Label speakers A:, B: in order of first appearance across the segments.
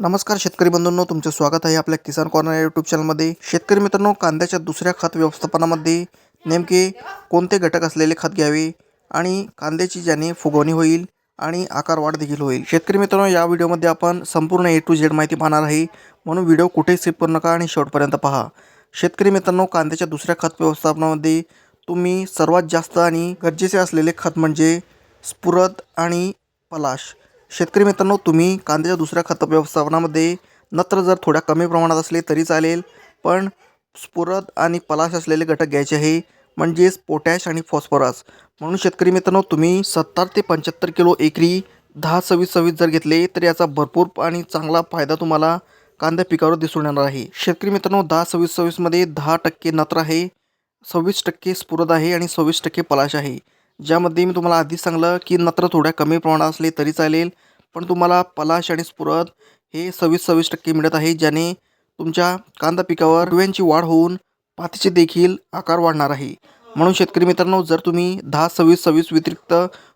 A: नमस्कार शेतकरी बंधूंनो तुमचं स्वागत आहे आपल्या किसान कॉर्नर या यूट्यूब चॅनलमध्ये शेतकरी मित्रांनो कांद्याच्या दुसऱ्या खत व्यवस्थापनामध्ये नेमके कोणते घटक असलेले खत घ्यावे आणि कांद्याची ज्याने फुगवणी होईल आणि आकार वाढ देखील होईल. शेतकरी मित्रांनो या व्हिडिओमध्ये आपण संपूर्ण ए टू झेड माहिती पाहणार आहे. म्हणून व्हिडिओ कुठेही स्किप करू नका आणि शेवटपर्यंत पहा. शेतकरी मित्रांनो कांद्याच्या दुसऱ्या खत व्यवस्थापनामध्ये तुम्ही सर्वात जास्त आणि गरजेचे असलेले खत म्हणजे स्फुरद आणि पलाश. शेतकरी मित्रांनो तुम्ही कांद्याच्या दुसऱ्या खत व्यवस्थापनामध्ये नत्र जर थोड्या कमी प्रमाणात असले तरी चालेल पण स्फुरद आणि पलाश असलेले घटक घ्यायचे आहे म्हणजेच पोटॅश आणि फॉस्फरस. म्हणून शेतकरी मित्रांनो तुम्ही सत्तर ते पंच्याहत्तर किलो एकरी दहा सव्वीस सव्वीस जर घेतले तर याचा भरपूर आणि चांगला फायदा तुम्हाला कांद्या पिकावर दिसून येणार आहे. शेतकरी मित्रांनो दहा सव्वीस सव्वीसमध्ये दहा टक्के नत्र आहे सव्वीस टक्के स्फुरद आहे आणि सव्वीस टक्के पलाश आहे. ज्यामध्ये मी तुम्हाला आधीच सांगलं की नत्र थोड्या कमी प्रमाणात असले तरी चालेल पण तुम्हाला पलाश आणि स्फुरद हे सव्वीस सव्वीस टक्के मिळत आहे ज्याने तुमच्या कांदा पिकावर डुव्यांची वाढ होऊन पातीचे देखील आकार वाढणार आहे. म्हणून शेतकरी मित्रांनो जर तुम्ही दहा सव्वीस सव्वीस व्यतिरिक्त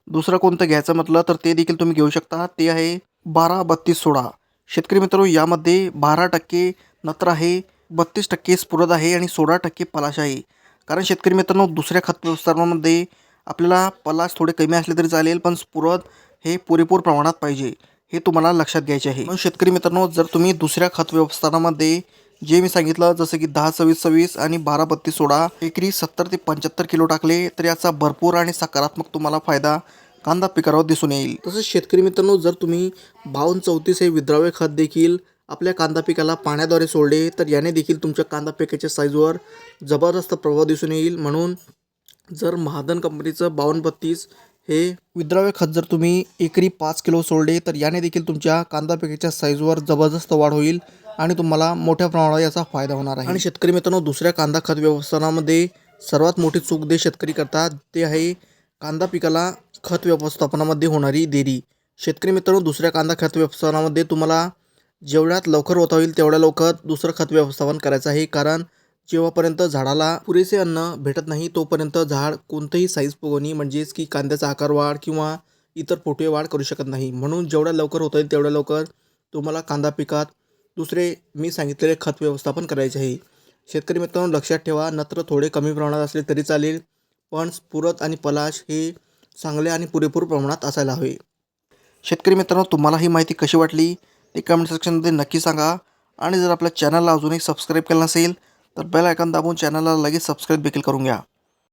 A: दुसरं कोणतं घ्यायचं म्हटलं तर ते देखील तुम्ही घेऊ शकता. ते आहे बारा बत्तीस सोळा. शेतकरी मित्रांनो यामध्ये बारा टक्के नत्र आहे बत्तीस टक्के स्फुरद आहे आणि सोळा टक्के पलाश आहे. कारण शेतकरी मित्रांनो दुसऱ्या खत व्यवस्थापनामध्ये आपल्याला पलाश थोडे कमी असले तरी चालेल पण स्फुरद हे पुरेपूर प्रमाणात पाहिजे हे तुम्हाला लक्षात घ्यायचे आहे. मग शेतकरी मित्रांनो जर तुम्ही दुसऱ्या खत व्यवस्थानामध्ये जे मी सांगितलं जसं की दहा सव्वीस सव्वीस आणि बारा बत्तीस सोळा एकरी सत्तर ते पंच्याहत्तर किलो टाकले तर याचा भरपूर आणि सकारात्मक तुम्हाला फायदा कांदा पिकावर दिसून येईल. तसंच शेतकरी मित्रांनो जर तुम्ही बावन्न चौतीस हे विद्राव्य खत देखील आपल्या कांदा पिकाला पाण्याद्वारे सोडले तर याने देखील तुमच्या कांदा पिकाच्या साईजवर जबरदस्त प्रभाव दिसून येईल. म्हणून जर महादन कंपनीचं बावन्न बत्तीस हे विद्राव्य खत जर तुम्ही एकरी पाच किलो सोडले तर याने देखील तुमच्या कांदा पिकाच्या साईजवर जबरदस्त वाढ होईल आणि तुम्हाला मोठ्या प्रमाणावर याचा फायदा होणार आहे. आणि शेतकरी मित्रांनो दुसऱ्या कांदा खत व्यवस्थापनामध्ये सर्वात मोठी चूक जे शेतकरी करतात ते आहे कांदा पिकाला खत व्यवस्थापनामध्ये होणारी देरी. शेतकरी मित्रांनो दुसऱ्या कांदा खत व्यवस्थापनामध्ये तुम्हाला जेवढ्यात लवकर होता होईल तेवढ्या लवकर दुसरं खत व्यवस्थापन करायचं आहे. कारण जेव्हापर्यंत झाडाला पुरेसे अन्न भेटत नाही तोपर्यंत झाड कोणतंही साईज फुगवणी म्हणजेच की कांद्याचा आकार वाढ किंवा इतर पोटे वाढ करू शकत नाही. म्हणून जेवढ्या लवकर होता येईल तेवढ्या लवकर तुम्हाला कांदा पिकात दुसरे मी सांगितलेले खत व्यवस्थापन करायचे आहे. शेतकरी मित्रांनो लक्षात ठेवा नत्र थोडे कमी प्रमाणात असले तरी चालेल पण स्फुरत आणि पलाश हे चांगले आणि पुरेपूर प्रमाणात असायला हवे. शेतकरी मित्रांनो तुम्हाला ही माहिती कशी वाटली? ते कमेंट सेक्शनमध्ये नक्की सांगा. आणि जर आपल्या चॅनलला अजूनही सबस्क्राईब केलं नसेल तर बेल आयकॉन दाबून चॅनलला लगेच सबस्क्राईब देखील करून घ्या.